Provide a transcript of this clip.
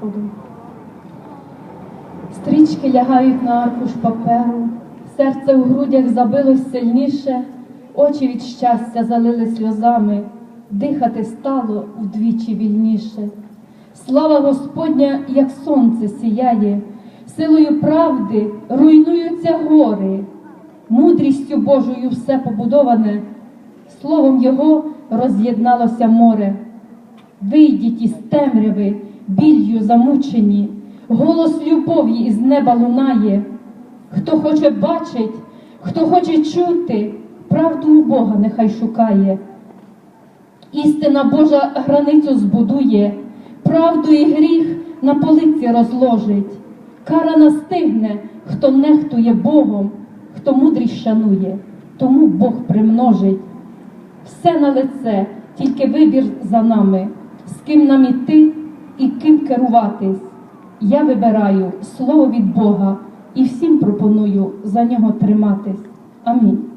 Господу. Стрічки лягають на аркуш паперу, серце у грудях забилось сильніше, очі від щастя залили сльозами, дихати стало вдвічі вільніше. Слава Господня, як сонце сіяє, силою правди руйнуються гори, мудрістю Божою все побудоване, словом Його роз'єдналося море. Вийдіть із темряви, біллю замучені, голос любові із неба лунає. Хто хоче бачить, хто хоче чути, правду у Бога нехай шукає. Істина Божа границю збудує, правду і гріх на полиці розложить. Кара настигне, хто нехтує Богом, хто мудрість шанує, тому Бог примножить. Все на лице, тільки вибір за нами, з ким нам іти і ким керуватись. Я вибираю слово від Бога і всім пропоную за нього триматись. Амінь.